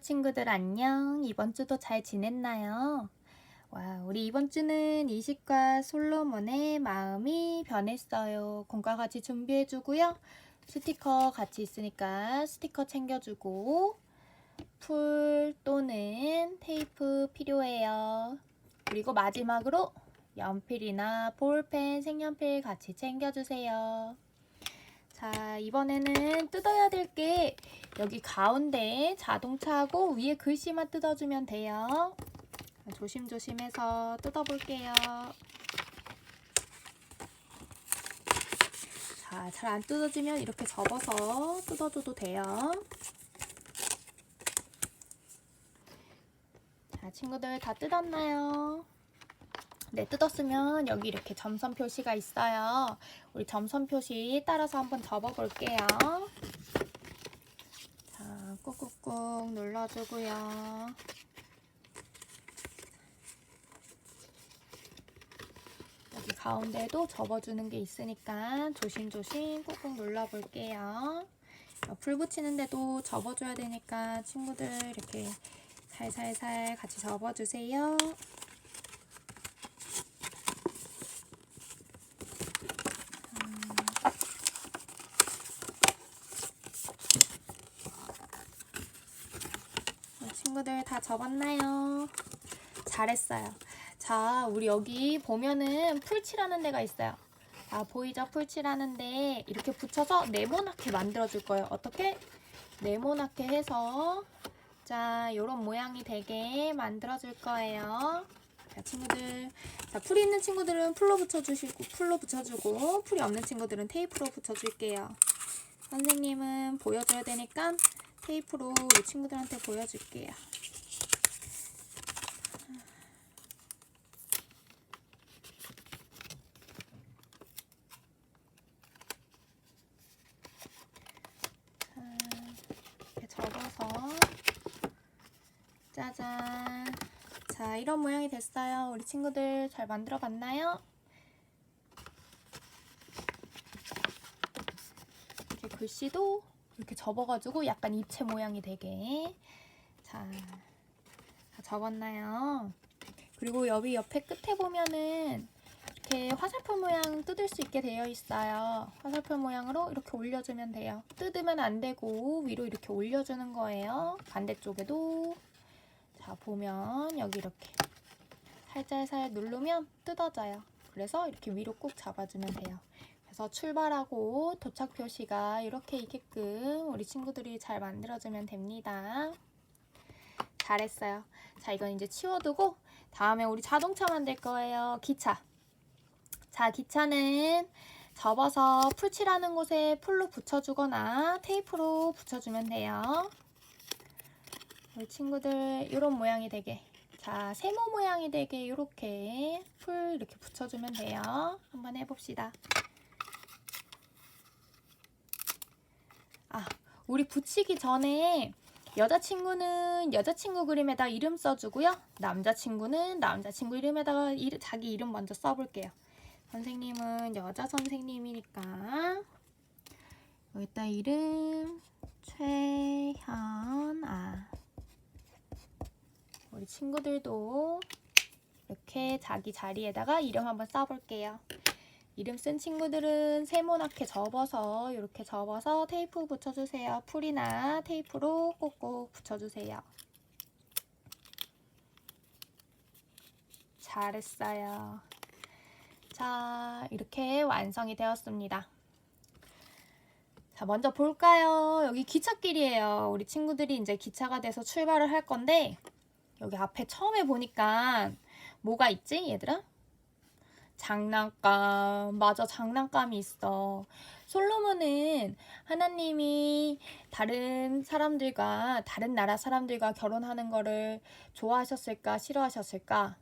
친구들 안녕. 이번 주도 잘 지냈나요? 와, 우리 이번 주는 이식과 솔로몬의 마음이 변했어요. 공과 같이 준비해 주고요. 스티커 같이 있으니까 스티커 챙겨주고 풀 또는 테이프 필요해요. 그리고 마지막으로 연필이나 볼펜, 색연필 같이 챙겨주세요. 자, 이번에는 뜯어야 될 게 여기 가운데 자동차하고 위에 글씨만 뜯어주면 돼요. 조심조심해서 뜯어볼게요. 자, 잘 안 뜯어지면 이렇게 접어서 뜯어줘도 돼요. 자, 친구들 다 뜯었나요? 네, 뜯었으면 여기 이렇게 점선 표시가 있어요. 우리 점선 표시 따라서 한번 접어볼게요. 자, 꾹꾹꾹 눌러주고요. 여기 가운데도 접어주는 게 있으니까 조심조심 꾹꾹 눌러볼게요. 불 붙이는데도 접어줘야 되니까 친구들 이렇게 살살살 같이 접어주세요. 친구들 다 접었나요? 잘했어요. 자, 우리 여기 보면은 풀칠하는 데가 있어요. 아, 보이죠? 풀칠하는데 이렇게 붙여서 네모나게 만들어줄 거예요. 어떻게? 네모나게 해서 자, 요런 모양이 되게 만들어줄 거예요. 자, 친구들. 자, 풀이 있는 친구들은 풀로 붙여주시고, 풀로 붙여주고, 풀이 없는 친구들은 테이프로 붙여줄게요. 선생님은 보여줘야 되니까 테이프로 우리 친구들한테 보여줄게요. 이렇게 접어서 짜잔 자 이런 모양이 됐어요 우리 친구들 잘 만들어 봤나요? 이렇게 글씨도 이렇게 접어가지고 약간 입체 모양이 되게 자, 다 접었나요? 그리고 여기 옆에 끝에 보면은 이렇게 화살표 모양 뜯을 수 있게 되어 있어요. 화살표 모양으로 이렇게 올려주면 돼요. 뜯으면 안 되고 위로 이렇게 올려주는 거예요. 반대쪽에도 자 보면 여기 이렇게 살살살 누르면 뜯어져요. 그래서 이렇게 위로 꾹 잡아주면 돼요. 그래서 출발하고 도착 표시가 이렇게 있게끔 우리 친구들이 잘 만들어주면 됩니다. 잘했어요. 자, 이건 이제 치워두고 다음에 우리 자동차 만들 거예요. 기차. 자, 기차는 접어서 풀칠하는 곳에 풀로 붙여주거나 테이프로 붙여주면 돼요. 우리 친구들 이런 모양이 되게 자, 세모 모양이 되게 이렇게 풀 이렇게 붙여주면 돼요. 한번 해봅시다. 아, 우리 붙이기 전에 여자친구는 여자친구 그림에다 이름 써주고요. 남자친구는 남자친구 이름에다가 이름, 자기 이름 먼저 써볼게요. 선생님은 여자 선생님이니까 여기다 이름 최현아 우리 친구들도 이렇게 자기 자리에다가 이름 한번 써볼게요. 이름 쓴 친구들은 세모나게 접어서 이렇게 접어서 테이프 붙여주세요. 풀이나 테이프로 꼭꼭 붙여주세요. 잘했어요. 자, 이렇게 완성이 되었습니다. 자, 먼저 볼까요? 여기 기찻길이에요. 우리 친구들이 이제 기차가 돼서 출발을 할 건데, 여기 앞에 처음에 보니까 뭐가 있지, 얘들아? 장난감. 맞아, 장난감이 있어. 솔로몬은 하나님이 다른 사람들과, 다른 나라 사람들과 결혼하는 거를 좋아하셨을까, 싫어하셨을까?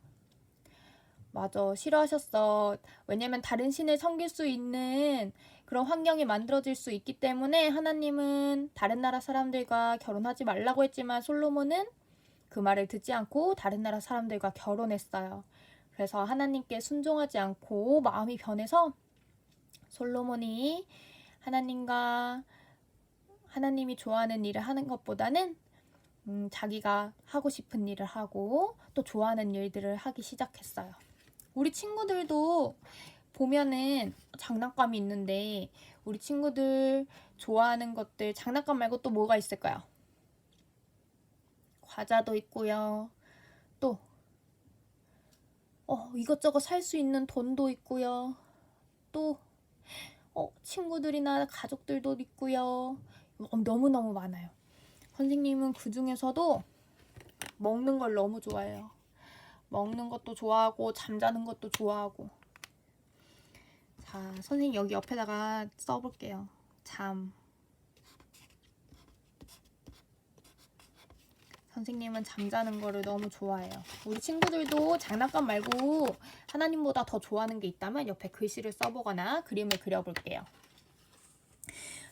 맞아, 싫어하셨어. 왜냐면 다른 신을 섬길 수 있는 그런 환경이 만들어질 수 있기 때문에 하나님은 다른 나라 사람들과 결혼하지 말라고 했지만 솔로몬은 그 말을 듣지 않고 다른 나라 사람들과 결혼했어요. 그래서 하나님께 순종하지 않고 마음이 변해서 솔로몬이 하나님과 하나님이 좋아하는 일을 하는 것보다는 음, 자기가 하고 싶은 일을 하고 또 좋아하는 일들을 하기 시작했어요. 우리 친구들도 보면은 장난감이 있는데 우리 친구들 좋아하는 것들 장난감 말고 또 뭐가 있을까요? 과자도 있고요. 또 어, 이것저것 살 수 있는 돈도 있고요. 또 어, 친구들이나 가족들도 있고요. 어, 너무너무 많아요. 선생님은 그 중에서도 먹는 걸 너무 좋아해요. 먹는 것도 좋아하고 잠자는 것도 좋아하고. 자, 선생님 여기 옆에다가 써볼게요. 잠. 선생님은 잠자는 거를 너무 좋아해요. 우리 친구들도 장난감 말고 하나님보다 더 좋아하는 게 있다면 옆에 글씨를 써보거나 그림을 그려볼게요.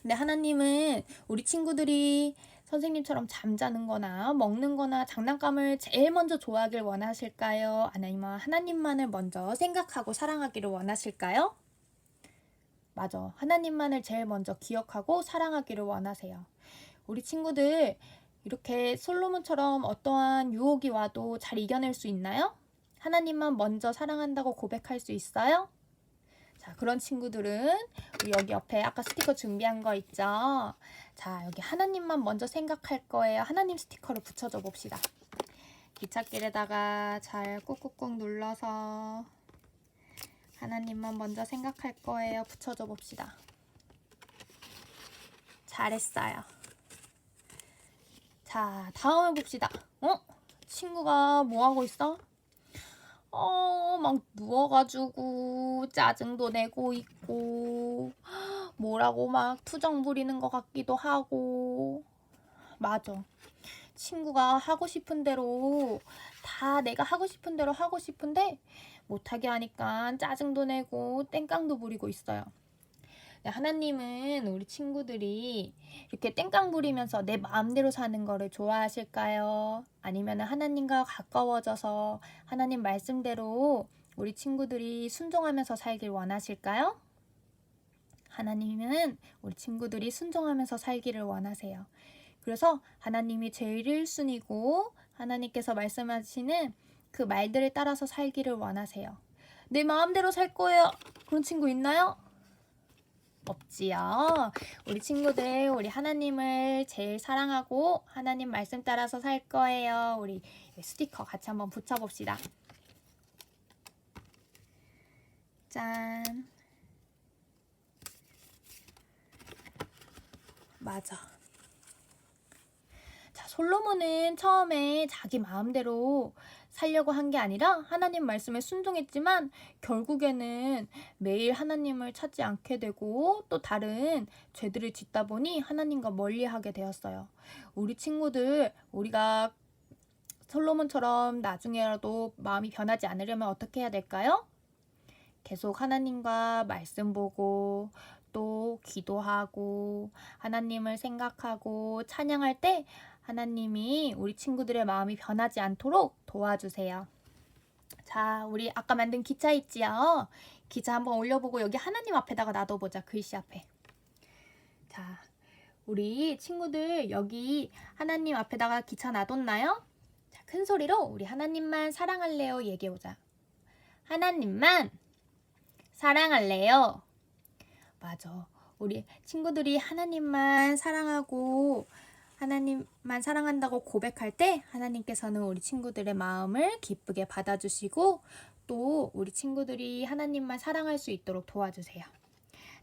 근데 하나님은 우리 친구들이 선생님처럼 잠자는 거나 먹는 거나 장난감을 제일 먼저 좋아하길 원하실까요? 아니면 하나님만을 먼저 생각하고 사랑하기를 원하실까요? 맞아. 하나님만을 제일 먼저 기억하고 사랑하기를 원하세요. 우리 친구들 이렇게 솔로몬처럼 어떠한 유혹이 와도 잘 이겨낼 수 있나요? 하나님만 먼저 사랑한다고 고백할 수 있어요? 자, 그런 친구들은 여기 옆에 아까 스티커 준비한 거 있죠? 자, 여기 하나님만 먼저 생각할 거예요. 하나님 스티커를 붙여줘 봅시다. 기찻길에다가 잘 꾹꾹꾹 눌러서 하나님만 먼저 생각할 거예요. 붙여줘 봅시다. 잘했어요. 자, 다음에 봅시다. 어? 친구가 뭐 하고 있어? 어, 막 누워가지고 짜증도 내고 있고, 뭐라고 막 투정 부리는 것 같기도 하고. 맞아. 친구가 하고 싶은 대로 다 내가 하고 싶은 대로 하고 싶은데 못하게 하니까 짜증도 내고 땡깡도 부리고 있어요. 네, 하나님은 우리 친구들이 이렇게 땡깡 부리면서 내 마음대로 사는 거를 좋아하실까요? 아니면 하나님과 가까워져서 하나님 말씀대로 우리 친구들이 순종하면서 살길 원하실까요? 하나님은 우리 친구들이 순종하면서 살기를 원하세요. 그래서 하나님이 제일 1순위고 하나님께서 말씀하시는 그 말들을 따라서 살기를 원하세요. 내 마음대로 살 거예요. 그런 친구 있나요? 없지요. 우리 친구들, 우리 하나님을 제일 사랑하고 하나님 말씀 따라서 살 거예요. 우리 스티커 같이 한번 붙여봅시다. 짠. 맞아. 자, 솔로몬은 처음에 자기 마음대로 살려고 한 게 아니라 하나님 말씀에 순종했지만 결국에는 매일 하나님을 찾지 않게 되고 또 다른 죄들을 짓다 보니 하나님과 멀리하게 되었어요. 우리 친구들 우리가 솔로몬처럼 나중에라도 마음이 변하지 않으려면 어떻게 해야 될까요? 계속 하나님과 말씀 보고 또 기도하고 하나님을 생각하고 찬양할 때 하나님이 우리 친구들의 마음이 변하지 않도록 도와주세요. 자, 우리 아까 만든 기차 있지요? 기차 한번 올려보고 여기 하나님 앞에다가 놔둬보자. 글씨 앞에. 자, 우리 친구들 여기 하나님 앞에다가 기차 놔뒀나요? 자, 큰 소리로 우리 하나님만 사랑할래요 얘기해보자. 하나님만 사랑할래요. 맞아. 우리 친구들이 하나님만 사랑하고 하나님만 사랑한다고 고백할 때 하나님께서는 우리 친구들의 마음을 기쁘게 받아주시고 또 우리 친구들이 하나님만 사랑할 수 있도록 도와주세요.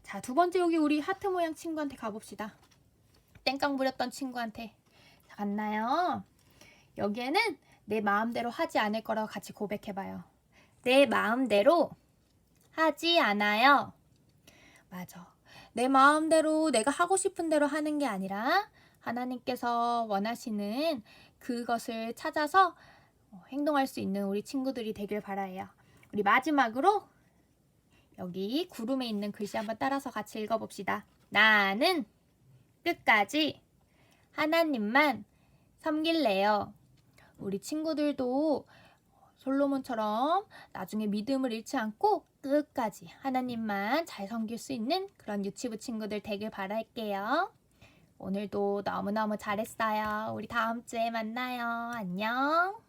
자, 두 번째 여기 우리 하트 모양 친구한테 가봅시다. 땡깡 부렸던 친구한테. 자, 갔나요? 여기에는 내 마음대로 하지 않을 거라고 같이 고백해봐요. 내 마음대로 하지 않아요. 맞아. 내 마음대로 내가 하고 싶은 대로 하는 게 아니라 하나님께서 원하시는 그것을 찾아서 어, 행동할 수 있는 우리 친구들이 되길 바라요. 우리 마지막으로 여기 구름에 있는 글씨 한번 따라서 같이 읽어봅시다. 나는 끝까지 하나님만 섬길래요. 우리 친구들도 솔로몬처럼 나중에 믿음을 잃지 않고 끝까지 하나님만 잘 섬길 수 있는 그런 유치부 친구들 되길 바랄게요. 오늘도 너무너무 잘했어요. 우리 다음 주에 만나요. 안녕.